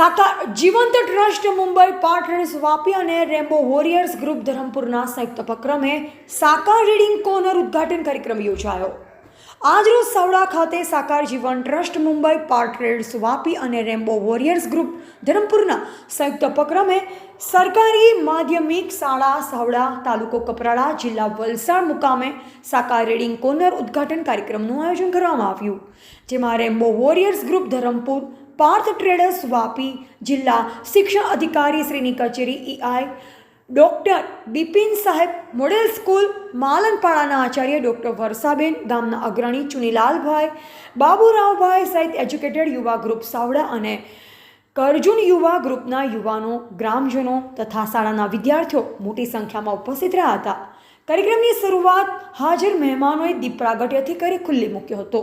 સાકાર જીવંત trust Mumbai partners Vapi અને રેમ્બો વોરિયર્સ ગ્રુપ ધરમપુરના સંયુક્ત ઉપક્રમે સાકાર રીડિંગ કોર્નર ઉદ્ઘાટન કાર્યક્રમ યોજાયો. આજરોજ સવડા ખાતે સાકાર જીવન ટ્રસ્ટ મુંબઈ પાર્ટનર્સ વાપી અને રેમ્બો વોરિયર્સ ગ્રુપ ધરમપુરના સંયુક્ત ઉપક્રમે સરકારી માધ્યમિક શાળા સાવડા, તાલુકો કપરાડા, જિલ્લા વલસાડ મુકામે સાકાર રીડિંગ કોર્નર ઉદ્ઘાટન કાર્યક્રમનું આયોજન કરવામાં આવ્યું. જેમાં Rambo Warriors group Dharampur Parth traders Vapi જિલ્લા શિક્ષણ અધિકારી શ્રીની કચેરી ઈઆઈ. ડૉક્ટર બિપિન સાહેબ મોડેલ સ્કૂલ માલનપાડાના આચાર્ય ડૉક્ટર વર્ષાબેન, ગામના અગ્રણી ચુનીલાલભાઈ, બાબુરાવભાઈ સહિત એજ્યુકેટેડ યુવા ગ્રુપ સાવડા અને કરજુન યુવા ગ્રુપના યુવાનો, ગ્રામજનો તથા શાળાના વિદ્યાર્થીઓ મોટી સંખ્યામાં ઉપસ્થિત રહ્યા હતા. કાર્યક્રમની શરૂઆત હાજર મહેમાનોએ દીપ પ્રાગટ્યથી કરી ખુલ્લી મૂક્યો હતો.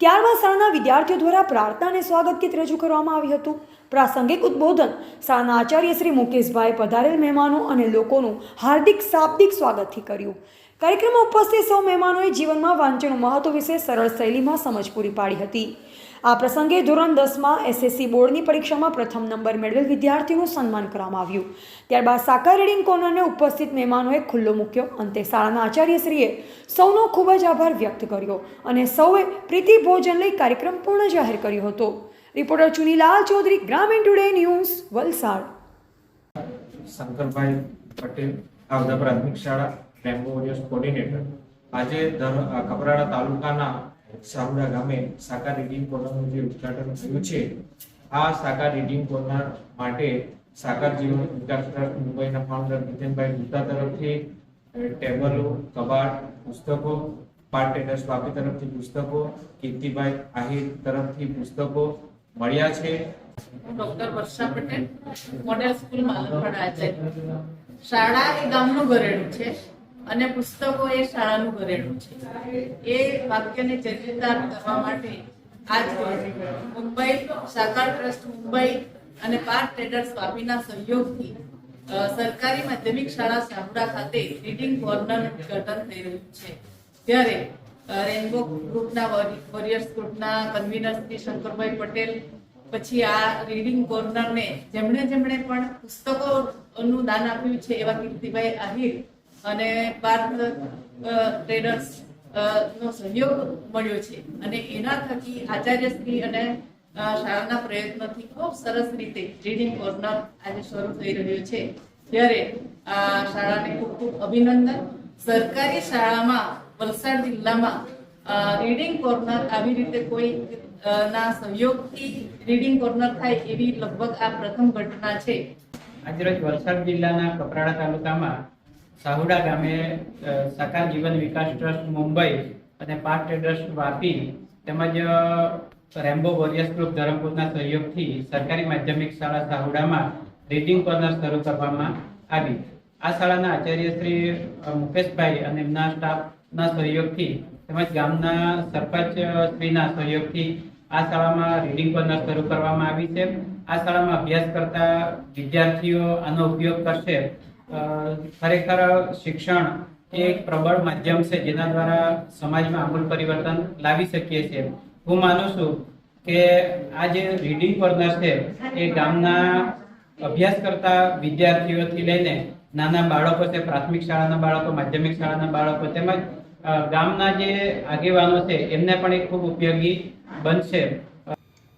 ત્યારબાદ શાળાના વિદ્યાર્થીઓ દ્વારા પ્રાર્થના અને સ્વાગત ગીત રજૂ કરવામાં આવ્યું હતું. પ્રાસંગિક ઉદ્બોધન શાળાના આચાર્ય શ્રી મુકેશભાઈ પધારેલ મહેમાનો અને લોકોનું હાર્દિક, શાબ્દિક સ્વાગતથી કર્યું. કાર્યક્રમમાં ઉપસ્થિત સૌ મહેમાનોએ જીવનમાં વાંચનનું મહત્વ વિશે સરળ શૈલીમાં સમજ પૂરી પાડી હતી. આ પ્રસંગે ધોરણ દસમાં એસએસસી બોર્ડની પરીક્ષામાં પ્રથમ નંબર મેળવેલ વિદ્યાર્થીઓનું સન્માન કરવામાં આવ્યું. ત્યારબાદ સાકાર રીડિંગ કોર્નરને ઉપસ્થિત મહેમાનોએ ખુલ્લો મૂક્યો. અંતે શાળાના આચાર્યશ્રીએ સૌનો ખૂબ જ આભાર વ્યક્ત કર્યો અને સૌએ પ્રીતિ ભોજન લઈ કાર્યક્રમ પૂર્ણ જાહેર કર્યો હતો. Reporter Chunilal Chaudhary, Gramin today news, Valsad. Shankarbhai Patel, આવતા પ્રાથમિક શાળા. રેમ્બો વોરિયર્સ કોર્ડિનેટર આજે કપરાડા તાલુકાના સાવડા ગામે સાકાર રીડિંગ કોર્નરનું જે ઉદઘાટન થયું છે, આ સાકાર રીડિંગ કોર્નર માટે સાકાર જીવન વિકાસ મુંબઈના ફાઉન્ડર નીતિનભાઈ ગુપ્તા તરફથી ટેબલો, કબાટ, પુસ્તકો, પાર્ટ ટેડર્સ તરફથી પુસ્તકો, કીર્તિભાઈ આહિર તરફથી પુસ્તકો મળ્યા છે. Doctor Varsha Patel, model school Malanpada છે. શાળા એ ગામનું ઘરેણું છે. અને પુસ્તકો એ શાળાનું ઘરેણું છે. એ વાક્યને ચરિતાર્થ કરવા માટે આજ મુંબઈ સાકાર ટ્રસ્ટ મુંબઈ અને પાર્ક ટ્રેડર્સ વાપીના સહયોગથી સરકારી માધ્યમિક શાળા સાવડા ખાતે રીડિંગ કોર્નર ઉદ્ઘાટન થઈ રહ્યું છે. ત્યારે રેનબો ગ્રુપના વોરિ- વોરિયર્સ ગ્રુપના કન્વીનર શ્રી શંકરભાઈ પટેલ, પછી આ રીડિંગ કોર્નરને જેમણે જેમણે પણ પુસ્તકોનું દાન આપ્યું છે એવા કીર્તિભાઈ આહિર અને પાર્થ ટ્રેડર્સ નો સહયોગ મળ્યો છે. અને એના થકી આચાર્યશ્રી અને શાળાના પ્રયત્નોથી ખૂબ સરસ રીતે રીડિંગ કોર્નર આજે શરૂ થઈ રહ્યો છે. ત્યારે આ શાળાને ખૂબ ખૂબ અભિનંદન. સરકારી શાળામાં, વલસાડ જિલ્લામાં રીડિંગ કોર્નર આવી રીતે કોઈ ના સહયોગથી રીડિંગ કોર્નર થાય એવી લગભગ આ પ્રથમ ઘટના છે. આજરોજ વલસાડ જિલ્લાના કપરાડા તાલુકામાં સાહુડા ગામે સખા જીવન વિકાસ ટ્રસ્ટ મુંબઈ અને પાર્ક ટ્રસ્ટ વાપી તેમજ રેમ્બો વોરિયર્સ ગ્રુપ ધરમપુરના સહયોગથી સરકારી માધ્યમિક શાળા સાહુડામાં રીડિંગ કોર્નર શરૂ કરવામાં આવી. આ શાળાના આચાર્ય શ્રી મુકેશભાઈ અને એમના સ્ટાફના સહયોગથી તેમજ ગામના સરપંચ શ્રીના સહયોગથી આ શાળામાં રીડિંગ કોર્નર શરૂ કરવામાં આવી છે. આ શાળામાં અભ્યાસ કરતા વિદ્યાર્થીઓ આનો ઉપયોગ કરશે. ખરેખર શિક્ષણ એક પ્રબળ માધ્યમ છે જેના દ્વારા સમાજમાં આમૂલ પરિવર્તન લાવી શકીએ છીએ. હું માનું છું કે આ જે રીડિંગ કોર્નર છે એ ગામના અભ્યાસ કરતા વિદ્યાર્થીઓથી લઈને નાના બાળકો છે, પ્રાથમિક શાળાના બાળકો, માધ્યમિક શાળાના બાળકો તેમજ ગામના જે આગેવાનો છે એમને પણ એ ખૂબ ઉપયોગી બનશે.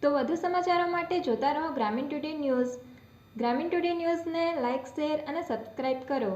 તો વધુ સમાચારો માટે જોતા રહો Gramin today news. Gramin today ન્યૂઝને લાઇક શેર અને સબસ્ક્રાઇબ કરો.